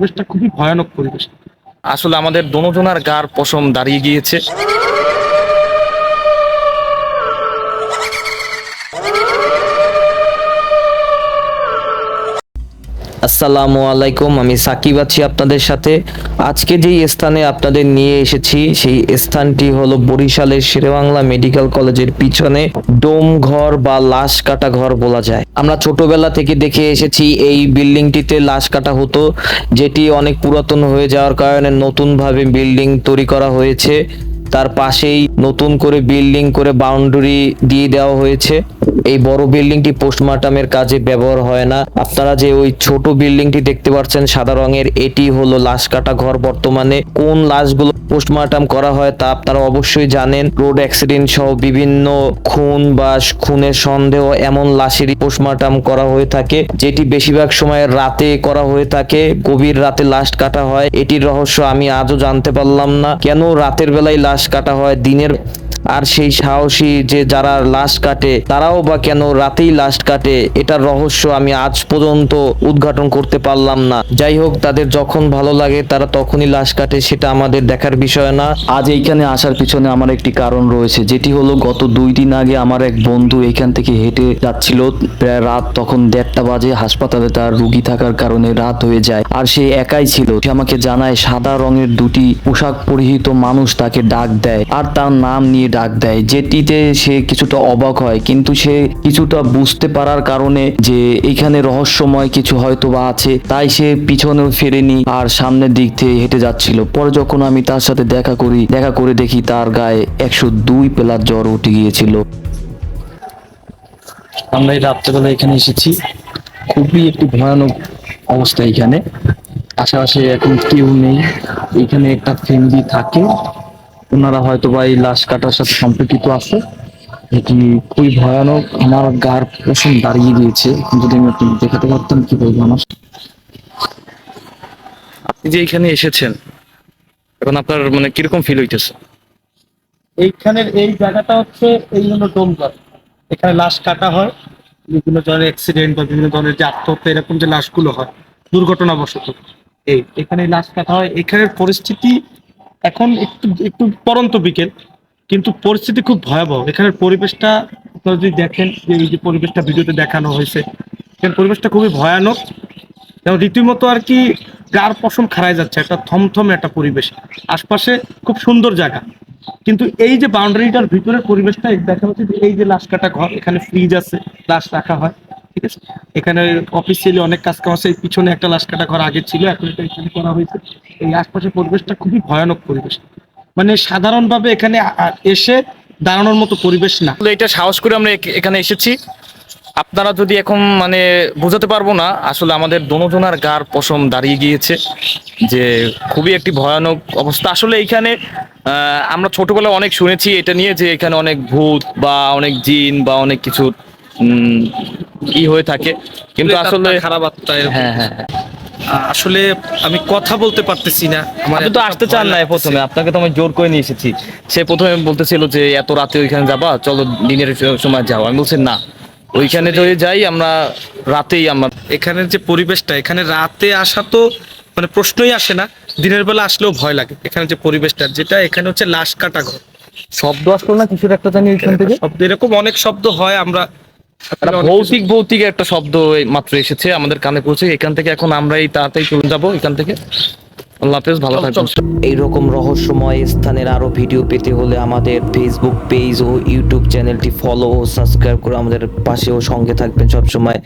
পরিবেশটা খুবই ভয়ানক পরিবেশ। আসলে আমাদের দনোজনার গার পশম দাঁড়িয়ে গিয়েছে। আসসালামু আলাইকুম, আমি সাকিব আছি আপনাদের সাথে। আজকে যেই স্থানে আপনাদের নিয়ে এসেছি, সেই স্থানটি হলো বরিশালের শেরেবাংলা মেডিকেল কলেজের পিছনে ডোম ঘর বা লাশ কাটা ঘর বলা যায়। আমরা ছোটবেলা থেকে দেখে এসেছি, এই বিল্ডিংটিতে লাশ কাটা হতো, যেটি অনেক পুরাতন হয়ে যাওয়ার কারণে নতুনভাবে বিল্ডিং তৈরি করা হয়েছে। তার পাশেই নতুন করে বিল্ডিং করে বাউন্ডারি দিয়ে দেওয়া হয়েছে। এই বড় বিল্ডিংটি পোস্টমর্টমের কাজে ব্যবহার হয় না। আপনারা যে ওই ছোট বিল্ডিংটি দেখতে পাচ্ছেন, সাদা রঙের, এটি হলো লাশ কাটা ঘর বর্তমানে। কোন লাশগুলো পোস্টমার্টাম করা হয় তা আপনারা অবশ্যই জানেন। রোড অ্যাক্সিডেন্ট সহ বিভিন্ন খুন বা খুনের সন্দেহ এমন লাশেরই পোস্টমার্টাম করা হয়ে থাকে, যেটি বেশিরভাগ সময় রাতে করা হয়ে থাকে। গভীর রাতে লাশ কাটা হয়। এটির রহস্য আমি আজও জানতে পারলাম না। কেন রাতের বেলায় লাশ কাটা হয়? দিনের আর সেই সাহসী যে যারা লাশ কাটে, তারাও বা কেন রাতেই লাশ কাটে, এটার রহস্য আমি আজ পর্যন্ত উদ্ঘাটন করতে পারলাম না। যাই হোক, তাদের যখন ভালো লাগে, তারা তখনই লাশ কাটে, সেটা আমাদের দেখার বিষয় না। আজ এইখানে আসার পিছনে আমার একটি কারণ রয়েছে, যেটি হলো গত দুই দিন আগে আমার এক বন্ধু এইখান থেকে হেঁটে যাচ্ছিল। প্রায় রাত তখন দেড়টা বাজে, হাসপাতালে তার রুগী থাকার কারণে রাত হয়ে যায়, আর সে একাই ছিল। সে আমাকে জানায়, সাদা রঙের দুটি পোশাক পরিহিত মানুষ তাকে ডাক দেয়, আর তার নাম নিয়ে দেয়। যেটিতে সে কিছুটা অবাক হয়, কিন্তু সে কিছুটা বুঝতে পারার কারণে যে এখানে রহস্যময় কিছু হয়তো বা আছে, তাই সে পিছনেও ফেরেনি আর সামনের দিক থেকে হেঁটে যাচ্ছিল। পরে যখন আমি তার সাথে দেখা করি, দেখা করে দেখি তার গায়ে একশো দুই পেলার জ্বর উঠে গিয়েছিল। আমরা এই রাত্রেবেলা এখানে এসেছি। খুবই একটি ভয়ানক অবস্থা এখানে। আশেপাশে এখন কেউ নেই। এখানে একটা ফ্যামিলি থাকে। ওনারা হয়তো বা এই লাশ কাটার সাথে সম্পর্কিত আছে। এটি খুবই ভয়ানক। আমার গার পশম দাঁড়িয়ে গিয়েছে যদি আমি আপনি দেখাতে পারতাম কি বলব আমার? আপনি যে এখানে এসেছেন এখন আপনার মানে কীরকম ফিল হইতেছে? এইখানের এই জায়গাটা হচ্ছে এই হলো ডোমঘর এখানে লাশ কাটা হয়। বিভিন্ন ধরনের অ্যাক্সিডেন্ট বা বিভিন্ন ধরনের যে আত্মহত্যা এরকম যে লাশগুলো হয় দুর্ঘটনাবশত। এই এখানে লাশ কাটা হয়। এখানের পরিস্থিতি এখন একটু একটু পরন্ত বিকেল, কিন্তু পরিস্থিতি খুব ভয়াবহ। এখানের পরিবেশটা, আপনারা যদি দেখেন যে এই যে পরিবেশটা ভিডিওতে দেখানো হয়েছে এখানে পরিবেশটা খুবই ভয়ানক। এবং রীতিমতো আর কি গার পশম খারায় যাচ্ছে, একটা থমথমে একটা পরিবেশ। আশপাশে খুব সুন্দর জায়গা। কিন্তু এই যে বাউন্ডারিটার ভিতরের পরিবেশটা দেখা হচ্ছে এই যে লাশ কাটা ঘর, এখানে ফ্রিজ আছে, লাশ রাখা হয়। ঠিক আছে এখানে অফিসিয়ালি অনেক কাজ কাম আছে পিছনে একটা লাশ কাটা ঘর আগে ছিল, এখন এটা এখানে করা হয়েছে। এই আশপাশের পরিবেশটা খুবই ভয়ানক পরিবেশ। মানে সাধারণভাবে এখানে এসে দাঁড়ানোর মতো পরিবেশ না। এটা সাহস করে আমরা এখ- এখানে এসেছি। আপনারা যদি এখন মানে বোঝাতে পারব না, আসলে আমাদের দোনোজনার গার পশম দাঁড়িয়ে গিয়েছে যে খুবই একটি ভয়ানক অবস্থা। আসলে এইখানে আমরা ছোটবেলায় অনেক শুনেছি এটা নিয়ে যে এখানে অনেক ভূত বা অনেক জিন বা অনেক কিছু ই হয়ে থাকে? কিন্তু আসলে খারাপ আত্মা হ্যাঁ হ্যাঁ। আসলে আমি কথা বলতে পারতেছি না। আপনি তো আসতে চান না প্রথমে। আপনাকে তো আমি জোর করে নিয়ে এসেছি। সে প্রথমে বলতেছিল যে এত রাতে ওইখানে যাবা? চলো দিনের সময় যাও। আমি বলছি না। ওইখানে যদি যাই আমরা রাতেই আমরা এখানের যে পরিবেশটা এখানে রাতে আসা তো মানে প্রশ্নই আসে না। দিনের বেলা আসলেও ভয় লাগে। এখানে যে পরিবেশটা যেটা এখানে হচ্ছে লাশ কাটা ঘর। শব্দ আসলো না কিছুর একটা জানি ওইখান থেকে? শব্দ এরকম অনেক শব্দ হয় আমরা ভৌতিক ভৌতিক একটা শব্দ মাত্র এসেছে আমাদের কানে পৌঁছে। এখান থেকে এখন আমরা এই তাড়াতাড়ি চলে যাব এখান থেকে। আল্লাহ হাফেজ ভালো থাকবেন। এইরকম রহস্যময় স্থানের আরও ভিডিও পেতে হলে আমাদের ফেসবুক পেজ ও ইউটিউব চ্যানেলটি ফলো ও সাবস্ক্রাইব করে আমাদের পাশে ও সঙ্গে থাকবেন সবসময়।